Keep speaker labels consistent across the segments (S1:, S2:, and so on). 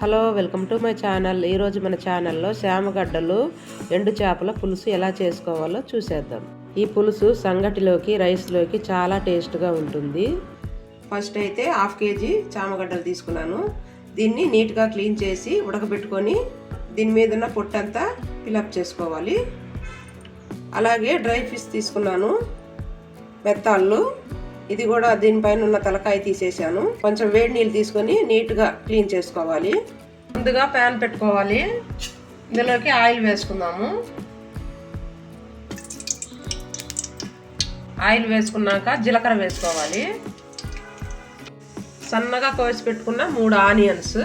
S1: Hello welcome to my channel. ఈరోజు మన ఛానల్లో శామగడ్డలు ఎండు చేపల పులుసు ఎలా చేసుకోవాలో చూసేద్దాం. ఈ పులుసు సంగటిలోకి రైస్లోకి చాలా టేస్ట్గా ఉంటుంది. ఫస్ట్ అయితే హాఫ్ కేజీ చామగడ్డలు తీసుకున్నాను. దీన్ని నీట్గా క్లీన్ చేసి ఉడకబెట్టుకొని దీని మీద ఉన్న పొట్టంతా ఫిలప్ చేసుకోవాలి. అలాగే డ్రై ఫిష్ తీసుకున్నాను. మెత్తాళ్ళు ఇది కూడా దీనిపైన ఉన్న తలకాయ తీసేసాను కొంచెం వేడి నీళ్ళు తీసుకొని నీట్గా క్లీన్ చేసుకోవాలి. ముందుగా ప్యాన్ పెట్టుకోవాలి. ఇందులోకి ఆయిల్ వేసుకుందాము. ఆయిల్ వేసుకున్నాక జీలకర్ర వేసుకోవాలి. సన్నగా కోసి పెట్టుకున్న మూడు ఆనియన్స్.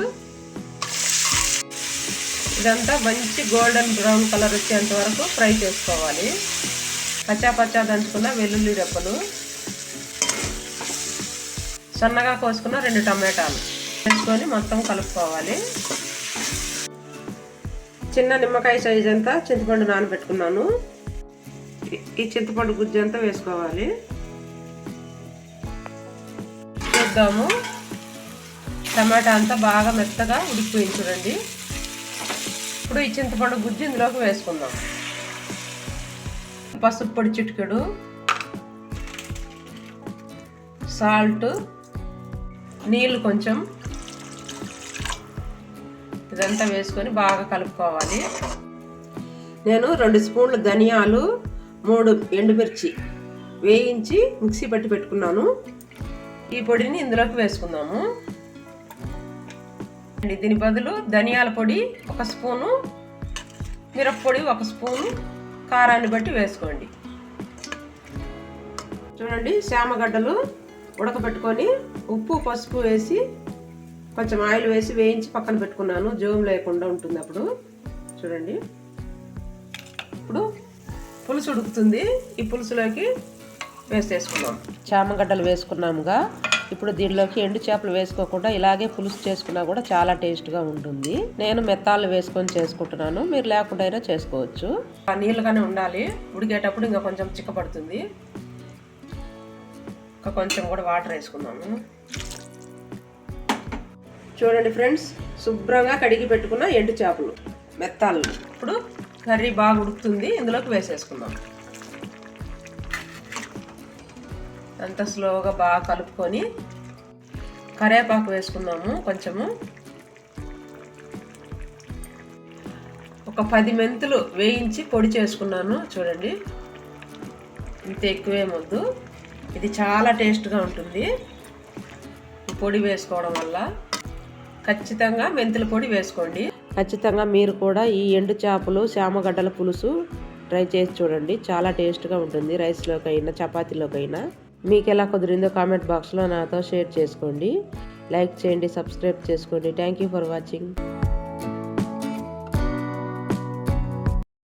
S1: ఇదంతా మంచి గోల్డెన్ బ్రౌన్ కలర్ వచ్చేంత వరకు ఫ్రై చేసుకోవాలి. పచ్చా పచ్చా దంచుకున్న వెల్లుల్లి రెప్పలు సన్నగా కోసుకున్న రెండు టమాటాలు వేసుకొని మొత్తం కలుపుకోవాలి. చిన్న నిమ్మకాయ సైజ్ అంతా చింతపండు నానబెట్టుకున్నాను. ఈ చింతపండు గుజ్జు అంతా వేసుకోవాలి. చూద్దాము. టమాటా అంతా బాగా మెత్తగా ఉడికిపోయింది చూడండి. ఇప్పుడు ఈ చింతపండు గుజ్జు ఇందులోకి వేసుకుందాం. పసుపు పొడి చిటికెడు సాల్ట్ నీళ్ళు కొంచెం ఇదంతా వేసుకొని బాగా కలుపుకోవాలి. నేను రెండు స్పూన్లు ధనియాలు మూడు ఎండుమిర్చి వేయించి మిక్సీ పట్టి పెట్టుకున్నాను. ఈ పొడిని ఇందులోకి వేసుకుందాము. దీని బదులు ధనియాల పొడి ఒక స్పూను మిరప్పొడి ఒక స్పూను కారాన్ని బట్టి వేసుకోండి. చూడండి శామగడ్డలు ఉడకబెట్టుకొని ఉప్పు పసుపు వేసి కొంచెం ఆయిల్ వేసి వేయించి పక్కన పెట్టుకున్నాను. జోమ్ లేకుండా ఉంటుంది అప్పుడు. చూడండి. ఇప్పుడు పులుసు ఉడుకుతుంది. ఈ పులుసులోకి వేసేసుకున్నాం చామగడ్డలు వేసుకున్నాముగా. ఇప్పుడు దీనిలోకి ఎండు చేపలు వేసుకోకుండా ఇలాగే పులుసు చేసుకున్నా కూడా చాలా టేస్ట్గా ఉంటుంది. నేను మెత్తాలు వేసుకొని చేసుకుంటున్నాను. మీరు లేకుండా అయినా చేసుకోవచ్చు. నీళ్ళుగానే ఉండాలి. ఉడికేటప్పుడు ఇంకా కొంచెం చిక్కబడుతుంది ఇంకా కొంచెం కూడా వాటర్ వేసుకుందాము చూడండి ఫ్రెండ్స్ శుభ్రంగా కడిగి పెట్టుకున్న ఎండు చేపలు మెత్తాలు ఇప్పుడు కర్రీ బాగా ఉడుకుతుంది ఇందులోకి వేసేసుకుందాం. అంత స్లోగా బాగా కలుపుకొని కరేపాకు వేసుకుందాము కొంచెము. ఒక పది మెంతులు వేయించి పొడి చేసుకున్నాను చూడండి. ఇంత ఎక్కువేమొద్దు ఇది చాలా టేస్ట్గా ఉంటుంది. పొడి వేసుకోవడం వల్ల ఖచ్చితంగా మెంతుల పొడి వేసుకోండి. ఖచ్చితంగా మీరు కూడా ఈ ఎండు చేపలు శామగడ్డల పులుసు ట్రై చేసి చూడండి. చాలా టేస్ట్గా ఉంటుంది రైస్లోకైనా చపాతీలోకైనా. మీకు ఎలా కుదిరిందో కామెంట్ బాక్స్లో నాతో షేర్ చేసుకోండి. లైక్ చేయండి సబ్స్క్రైబ్ చేసుకోండి. Thank you for watching